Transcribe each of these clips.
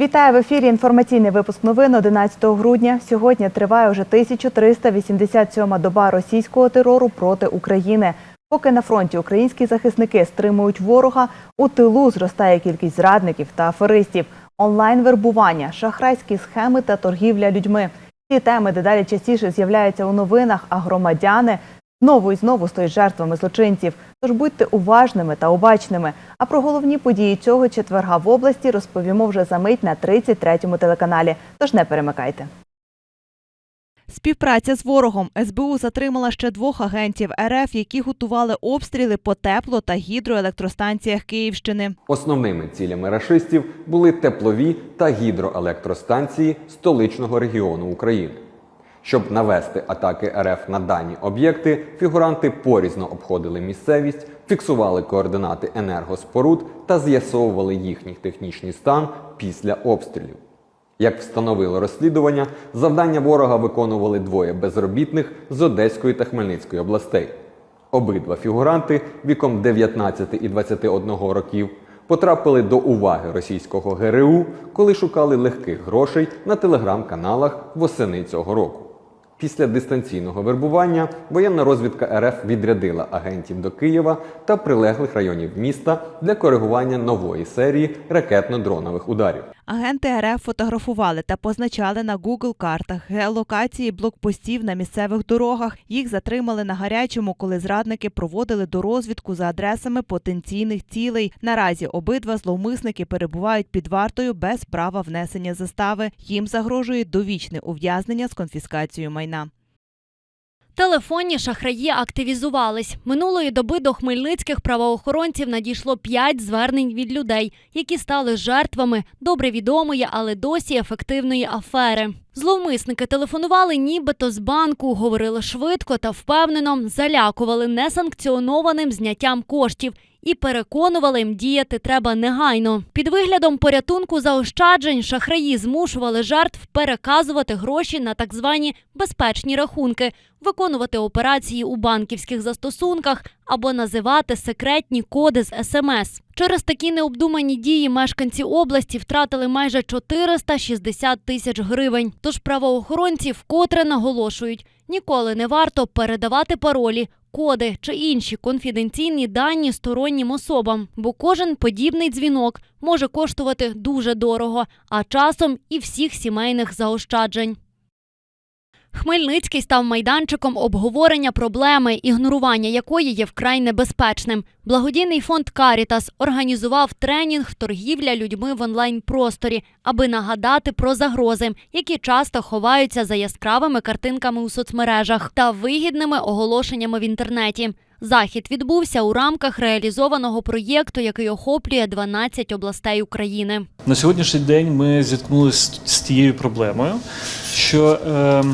Вітаю в ефірі. Інформаційний випуск новин 11 грудня. Сьогодні триває вже 1387-ма доба російського терору проти України. Поки на фронті українські захисники стримують ворога, у тилу зростає кількість зрадників та аферистів, онлайн-вербування, шахрайські схеми та торгівля людьми. Ці теми дедалі частіше з'являються у новинах, а громадяни знову і знову стають жертвами злочинців. Тож будьте уважними та обачними. А про головні події цього четверга в області розповімо вже за мить на 33-му телеканалі. Тож не перемикайте. Співпраця з ворогом СБУ затримала ще двох агентів РФ, які готували обстріли по тепло та гідроелектростанціях Київщини. Основними цілями рашистів були теплові та гідроелектростанції столичного регіону України. Щоб навести атаки РФ на дані об'єкти, фігуранти порізно обходили місцевість, фіксували координати енергоспоруд та з'ясовували їхній технічний стан після обстрілів. Як встановило розслідування, завдання ворога виконували двоє безробітних з Одеської та Хмельницької областей. Обидва фігуранти віком 19 і 21 років потрапили до уваги російського ГРУ, коли шукали легких грошей на телеграм-каналах восени цього року. Після дистанційного вербування воєнна розвідка РФ відрядила агентів до Києва та прилеглих районів міста для коригування нової серії ракетно-дронових ударів. Агенти РФ фотографували та позначали на Google картах геолокації блокпостів на місцевих дорогах. Їх затримали на гарячому, коли зрадники проводили дорозвідку за адресами потенційних цілей. Наразі обидва зловмисники перебувають під вартою без права внесення застави. Їм загрожує довічне ув'язнення з конфіскацією майна. Телефонні шахраї активізувались. Минулої доби до хмельницьких правоохоронців надійшло п'ять звернень від людей, які стали жертвами добре відомої, але досі ефективної афери. Зловмисники телефонували нібито з банку, говорили швидко та впевнено, залякували несанкціонованим зняттям коштів і переконували їм діяти треба негайно. Під виглядом порятунку заощаджень шахраї змушували жертв переказувати гроші на так звані безпечні рахунки, виконувати операції у банківських застосунках або називати секретні коди з СМС. Через такі необдумані дії мешканці області втратили майже 460 тисяч гривень. Тож правоохоронці вкотре наголошують, ніколи не варто передавати паролі, коди чи інші конфіденційні дані стороннім особам, бо кожен подібний дзвінок може коштувати дуже дорого, а часом і всіх сімейних заощаджень. Хмельницький став майданчиком обговорення проблеми, ігнорування якої є вкрай небезпечним. Благодійний фонд Карітас організував тренінг торгівля людьми в онлайн-просторі, аби нагадати про загрози, які часто ховаються за яскравими картинками у соцмережах та вигідними оголошеннями в інтернеті. Захід відбувся у рамках реалізованого проєкту, який охоплює 12 областей України. На сьогоднішній день ми зіткнулися з тією проблемою, що е,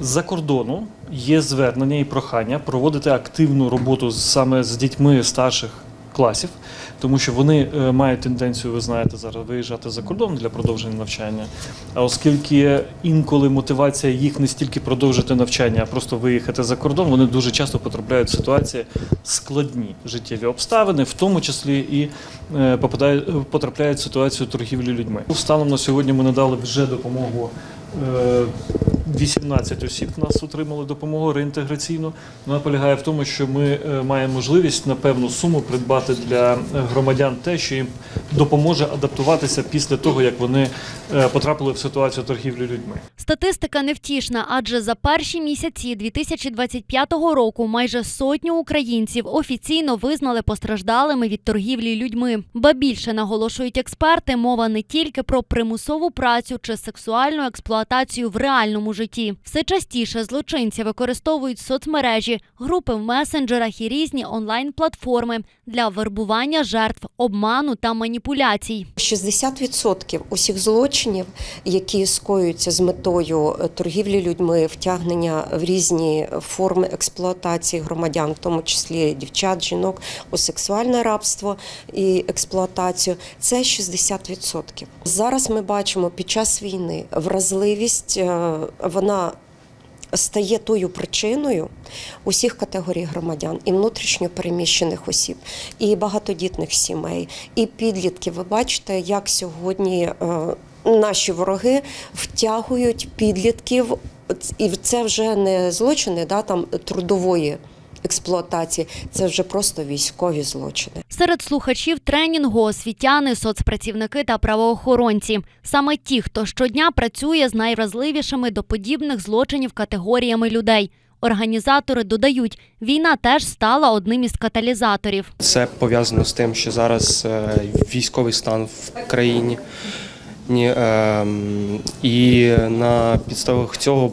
з-за кордону є звернення і прохання проводити активну роботу саме з дітьми старших класів, тому що вони е, мають тенденцію, ви знаєте, зараз виїжджати за кордон для продовження навчання. А оскільки інколи мотивація їх не стільки продовжити навчання, а просто виїхати за кордон, вони дуже часто потрапляють в ситуації складні життєві обставини, в тому числі і е, потрапляють в ситуацію торгівлі людьми. Станом на сьогодні ми надали вже допомогу. Е, 18 осіб нас отримали допомогу реінтеграційну. Вона полягає в тому, що ми е, маємо можливість на певну суму придбати для громадян те, що їм допоможе адаптуватися після того, як вони е, потрапили в ситуацію торгівлі людьми. Статистика невтішна, адже за перші місяці 2025 року майже сотню українців офіційно визнали постраждалими від торгівлі людьми. Ба більше наголошують експерти, мова не тільки про примусову працю чи сексуальну експлуатацію в реальному житті. Все частіше злочинці використовують соцмережі, групи в месенджерах і різні онлайн-платформи для вербування жертв, обману та маніпуляцій. 60% усіх злочинів, які скоюються з метою е, торгівлі людьми, втягнення в різні форми експлуатації громадян, в тому числі дівчат, жінок, у сексуальне рабство і експлуатацію, це 60%. Зараз ми бачимо під час війни вразливість, е, вона стає тою причиною усіх категорій громадян і внутрішньо переміщених осіб, і багатодітних сімей, і підлітків. Ви бачите, як сьогодні е, наші вороги втягують підлітків, і це вже не злочини да, там, трудової експлуатації, це вже просто військові злочини. Серед слухачів тренінгу освітяни, соцпрацівники та правоохоронці. Саме ті, хто щодня працює з найвразливішими до подібних злочинів категоріями людей. Організатори додають, війна теж стала одним із каталізаторів. Це пов'язано з тим, що зараз е, військовий стан в країні. Ем, І на підставах цього,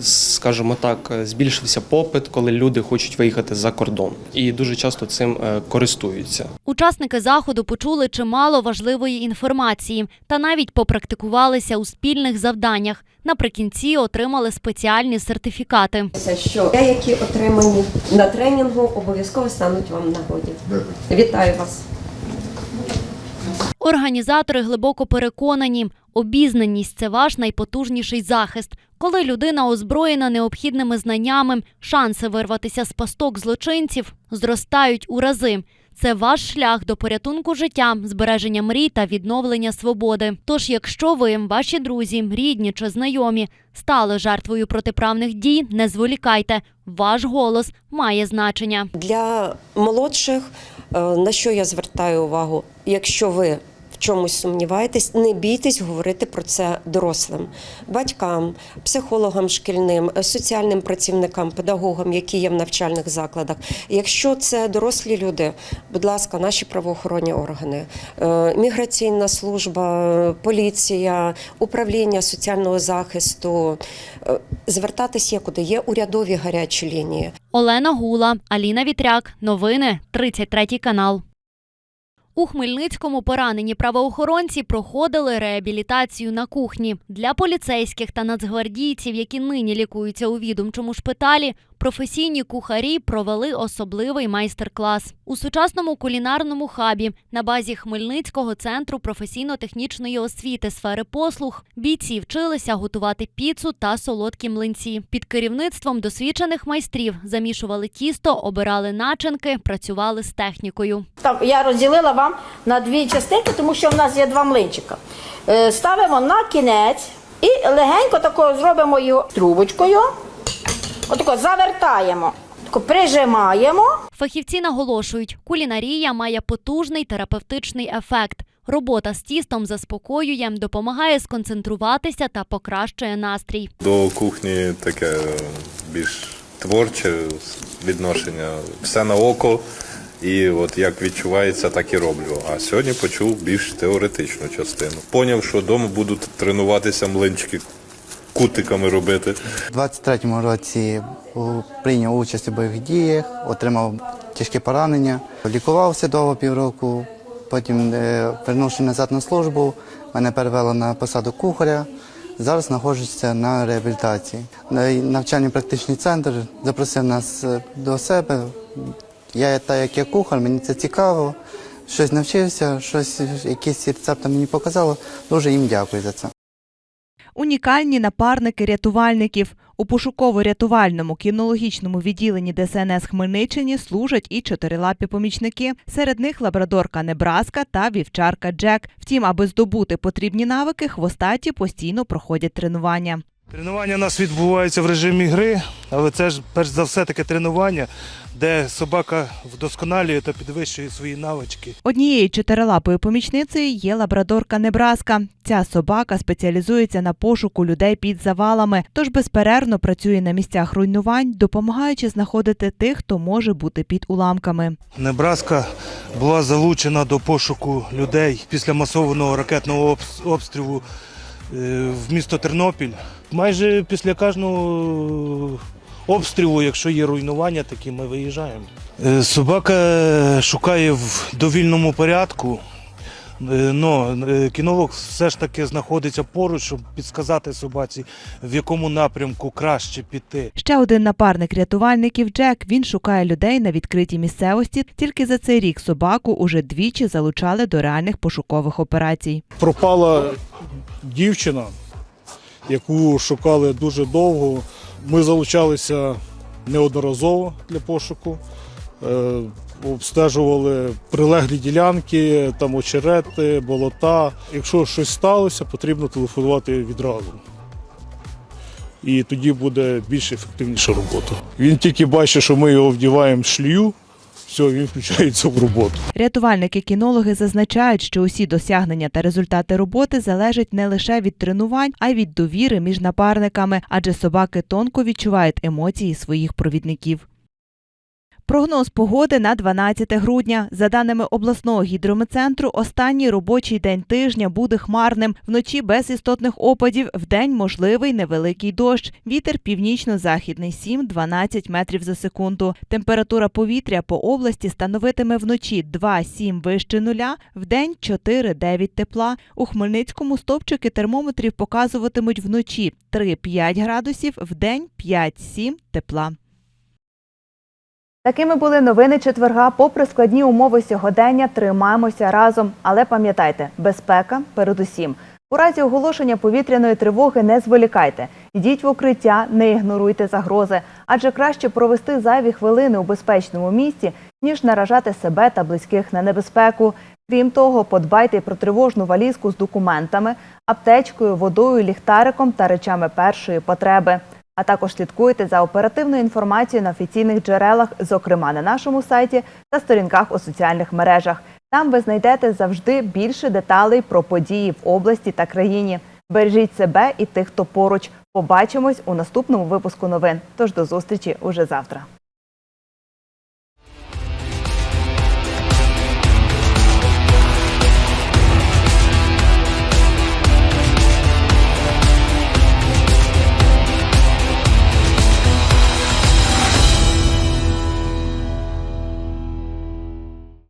скажімо так, збільшився попит, коли люди хочуть виїхати за кордон. І дуже часто цим е, користуються. Учасники заходу почули чимало важливої інформації та навіть попрактикувалися у спільних завданнях. Наприкінці отримали спеціальні сертифікати. Що те, які отримані на тренінгу, обов'язково стануть вам нагоді. Вітаю вас. Організатори глибоко переконані, обізнаність це ваш найпотужніший захист. Коли людина озброєна необхідними знаннями, шанси вирватися з пасток злочинців зростають у рази. Це ваш шлях до порятунку життя, збереження мрій та відновлення свободи. Тож, якщо ви, ваші друзі, рідні чи знайомі стали жертвою протиправних дій, не зволікайте. Ваш голос має значення. Для молодших, е, на що я звертаю увагу, якщо ви чомусь сумніваєтесь, не бійтесь говорити про це дорослим, батькам, психологам шкільним, е, соціальним працівникам, педагогам, які є в навчальних закладах. Якщо це дорослі люди, будь ласка, наші правоохоронні органи, е, міграційна служба, поліція, управління соціального захисту, е, звертатись є куди є урядові гарячі лінії. Олена Гула, Аліна Вітряк. Новини 33 канал. У Хмельницькому поранені правоохоронці проходили реабілітацію на кухні. Для поліцейських та нацгвардійців, які нині лікуються у відомчому шпиталі, професійні кухарі провели особливий майстер-клас. У сучасному кулінарному хабі на базі Хмельницького центру професійно-технічної освіти сфери послуг бійці вчилися готувати піцу та солодкі млинці. Під керівництвом досвідчених майстрів замішували тісто, обирали начинки, працювали з технікою. Там я розділила вам на дві частинки, тому що в нас є два млинчика. Е, Ставимо на кінець і легенько тако зробимо його трубочкою. Отако завертаємо, прижимаємо. Фахівці наголошують, кулінарія має потужний терапевтичний ефект. Робота з тістом заспокоює, допомагає сконцентруватися та покращує настрій. До кухні таке е, більш творче відношення. Все на око. І от як відчувається, так і роблю. А сьогодні почув більш теоретичну частину. Поняв, що вдома буду тренуватися млинчики кутиками робити. У 23-му році прийняв участь у бойових діях, отримав тяжкі поранення, лікувався довго півроку. Потім, е, вернувши назад на службу, мене перевело на посаду кухаря. Зараз знаходжуся на реабілітації. Е, Навчальний практичний центр запросив нас е, до себе. Я, так як я кухар, мені це цікаво. Щось навчився, щось, якісь рецепти мені показало. Дуже їм дякую за це. Унікальні напарники рятувальників. У пошуково-рятувальному кінологічному відділенні ДСНС Хмельниччині служать і чотирилапі помічники. Серед них лабрадорка Небраска та вівчарка Джек. Втім, аби здобути потрібні навики, хвостаті постійно проходять тренування. Тренування у нас відбувається в режимі гри, але це ж перш за все таке тренування, де собака вдосконалює та підвищує свої навички. Однією чотирилапою помічницею є лабрадорка Небраска. Ця собака спеціалізується на пошуку людей під завалами, тож безперервно працює на місцях руйнувань, допомагаючи знаходити тих, хто може бути під уламками. Небраска була залучена до пошуку людей після масованого ракетного обстрілу в місто Тернопіль. Майже після кожного обстрілу, якщо є руйнування, такі ми виїжджаємо. Е, Собака шукає в довільному порядку. Е, Но е, кінолог все ж таки знаходиться поруч, щоб підсказати собаці, в якому напрямку краще піти. Ще один напарник рятувальників Джек. Він шукає людей на відкритій місцевості. Тільки за цей рік собаку уже двічі залучали до реальних пошукових операцій. пропала дівчина, яку шукали дуже довго. Ми залучалися неодноразово для пошуку. Обстежували прилеглі ділянки, там очерети, болота. Якщо щось сталося, потрібно телефонувати відразу. І тоді буде більш ефективніша робота. Він тільки бачить, що ми його вдіваємо шлію, все, він включається в роботу. Рятувальники-кінологи зазначають, що усі досягнення та результати роботи залежать не лише від тренувань, а й від довіри між напарниками, адже собаки тонко відчувають емоції своїх провідників. Прогноз погоди на 12 грудня. За даними обласного гідрометцентру, останній робочий день тижня буде хмарним. Вночі без істотних опадів, вдень можливий невеликий дощ. Вітер північно-західний 7-12 метрів за секунду. Температура повітря по області становитиме вночі 2-7 вище нуля, вдень 4-9 тепла. У Хмельницькому стовпчики термометрів показуватимуть вночі 3-5 градусів, вдень 5-7 тепла. Такими були новини четверга. Попри складні умови сьогодення, тримаємося разом. Але пам'ятайте, безпека передусім. У разі оголошення повітряної тривоги не зволікайте. Йдіть в укриття, не ігноруйте загрози, адже краще провести зайві хвилини у безпечному місці, ніж наражати себе та близьких на небезпеку. Крім того, подбайте про тривожну валізку з документами, аптечкою, водою, ліхтариком та речами першої потреби. А також слідкуйте за оперативною інформацією на офіційних джерелах, зокрема на нашому сайті та сторінках у соціальних мережах. Там ви знайдете завжди більше деталей про події в області та країні. Бережіть себе і тих, хто поруч. Побачимось у наступному випуску новин. Тож до зустрічі уже завтра.